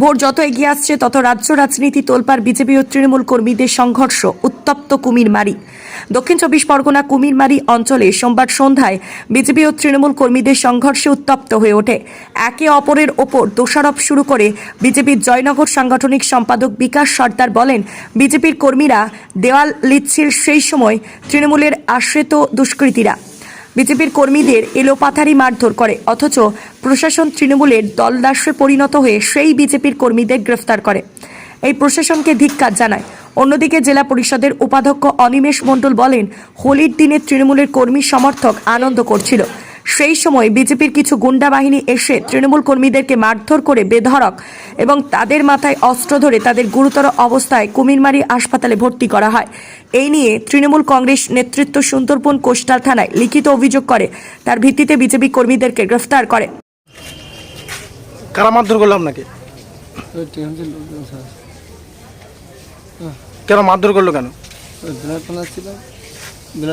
Vote যত এগিয়ে আসছে, তত রাজ্য রাজনীতি তোলপার বিজেপি ও তৃণমূল কর্মীদের সংঘর্ষ, উত্তপ্ত কুমিরমারি। দক্ষিণ চব্বিশ পরগনা কুমিরমারি অঞ্চলে সোমবার সন্ধ্যায় বিজেপি ও তৃণমূল কর্মীদের সংঘর্ষে উত্তপ্ত হয়ে ওঠে। একে অপরের ওপর দোষারোপ শুরু করে বিজেপির জয়নগর সাংগঠনিক সম্পাদক বিকাশ সর্দার বলেন, বিজেপির কর্মীরা দেওয়াল লিচ্ছিল সেই সময় তৃণমূলের আশ্রিত দুষ্কৃতীরা। বিজেপির কর্মীদের এলোপাথারি মারধর করে, অথচ প্রশাসন তৃণমূলের দলদাসে পরিণত হয়ে সেই বিজেপির কর্মীদের গ্রেফতার করে। এই প্রশাসনকে ধিক্কার জানায়। অন্যদিকে জেলা পরিষদের উপাধ্যক্ষ অনিমেষ মণ্ডল বলেন, হোলির দিনে তৃণমূলের কর্মী সমর্থক আনন্দ করছিল। সেই সময় বিজেপির কিছু গুন্ডা বাহিনী এসে তৃণমূল কর্মীদেরকে মারধর করে বেধড়ক এবং তাদের মাথায় অস্ত্র ধরে তাদের গুরুতর অবস্থায় কুমিরমারি হাসপাতালে ভর্তি করা হয়। এই নিয়ে তৃণমূল কংগ্রেস নেতৃত্ব সুন্দরবন কোস্টাল থানায় লিখিত অভিযোগ করে। তার ভিত্তিতে বিজেপি কর্মীদেরকে গ্রেফতার করে। কারা মারধর করল আপনাকে? কেন মারধর করল কেন? ছিল।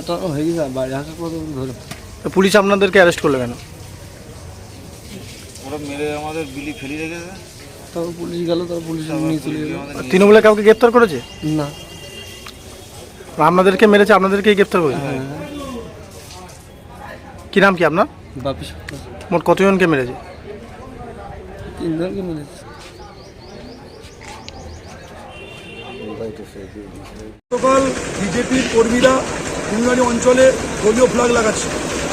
টানা হয়ে গেছে বাড়ি আসার পর ধরে? তো পুলিশ আপনাদেরকে অ্যারেস্ট করল কেন? ওরা মেরে আমাদের বিলি ফেলি রেখেছে তারপর পুলিশ গেল তারপর পুলিশ নিয়ে চলে গেল। আর তৃণমূলে কাউকে গ্রেপ্তার করেছে? না। আপনাদেরকে মেরেছে আপনাদেরকেই গ্রেপ্তার করেছে? হ্যাঁ। কি নাম কি আপনার? বাপি সরকার। মোট কতজনকে মেরেছে? তিনজনকে মেরেছে। গতকাল বিজেপির কর্মীরা অঞ্চলে দলীয় ফ্ল্যাগ লাগাচ্ছে।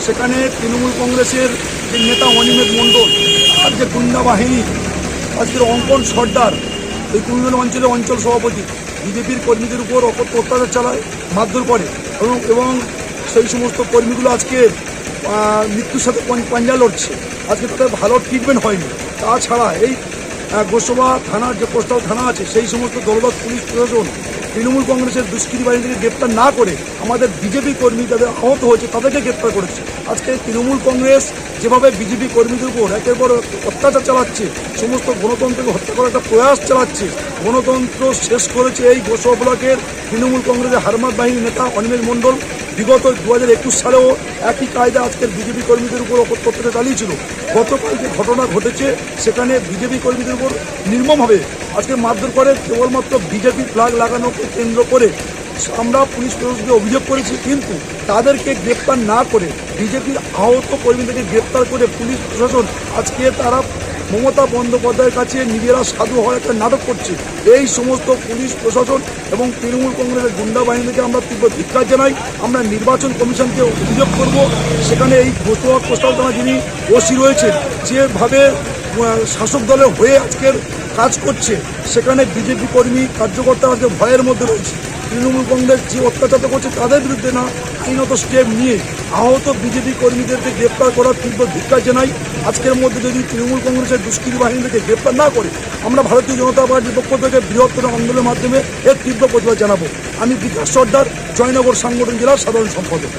সেখানে তৃণমূল কংগ্রেসের যে নেতা অনিমেষ মণ্ডল আর যে গুন্ডা বাহিনী, আজকের অঙ্কন সর্দার, এই কুমিরানি অঞ্চলের অঞ্চল সভাপতি, বিজেপির কর্মীদের উপর অকথ্য অত্যাচার চালায়, মারধর করে এবং এবং সেই সমস্ত কর্মীগুলো আজকে মৃত্যুর সাথে পাঞ্জা লড়ছে। আজকে তাদের ভালো ট্রিটমেন্ট হয়নি। তাছাড়া এই গোসবা থানার যে কোস্টাল থানা আছে, সেই সমস্ত দলবত পুলিশ প্রশাসন তৃণমূল কংগ্রেসের দুষ্কৃতি বাহিনীকে গ্রেপ্তার না করে আমাদের বিজেপি কর্মী যাদের আহত হয়েছে তাদেরকে গ্রেপ্তার করেছে। আজকে তৃণমূল কংগ্রেস যেভাবে বিজেপি কর্মীদের উপর একের পর অত্যাচার চালাচ্ছে, সমস্ত গণতন্ত্রকে হত্যা করার একটা প্রয়াস চালাচ্ছে, গণতন্ত্র শেষ করেছে এই গোসব ব্লকের তৃণমূল কংগ্রেসের হারমাত বাহিনীর নেতা অনিমেষ মণ্ডল। বিগত দু হাজার একুশ সালেও একই কায়দা আজকের বিজেপি কর্মীদের উপর অপত্যতা চালিয়েছিল। গতকাল যে ঘটনা ঘটেছে, সেখানে বিজেপি কর্মীদের উপর নির্মমভাবে আজকে মারধর করে কেবলমাত্র বিজেপি ফ্ল্যাগ লাগানোকে কেন্দ্র করে আমরা পুলিশ প্রশাসনকে অভিযোগ করেছি, কিন্তু তাদেরকে গ্রেপ্তার না করে বিজেপির আহত কর্মীদেরকে গ্রেপ্তার করে পুলিশ প্রশাসন আজকে তারা মমতা বন্দ্যোপাধ্যায়ের কাছে নিজেরা সাধু হওয়ার একটা নাটক করছে। এই সমস্ত পুলিশ, প্রশাসন এবং তৃণমূল কংগ্রেসের গুন্ডা বাহিনীকে আমরা তীব্র ধিক্কার জানাই। আমরা নির্বাচন কমিশনকে অভিযোগ করব। সেখানে এই কোস্টাল থানা যিনি ওসি রয়েছেন, যেভাবে শাসক দলের হয়ে আজকের কাজ করছে, সেখানে বিজেপি কর্মী, কার্যকর্তা আজকে ভয়ের মধ্যে রয়েছে। তৃণমূল কংগ্রেস যে অত্যাচার করছে তাদের বিরুদ্ধে না, আইনত স্টেপ নিয়ে আহত বিজেপি কর্মীদেরকে গ্রেপ্তার করার তীব্র ধিক্কার জানাই। আজকের মধ্যে যদি তৃণমূল কংগ্রেসের দুষ্কৃতী বাহিনীদেরকে গ্রেপ্তার না করে, আমরা ভারতীয় জনতা পার্টির পক্ষ থেকে বৃহত্তর আন্দোলনের মাধ্যমে এর তীব্র প্রতিবাদ জানাব। আমি বিকাশ সর্দার, জয়নগর সাংগঠন জেলার সাধারণ সম্পাদক।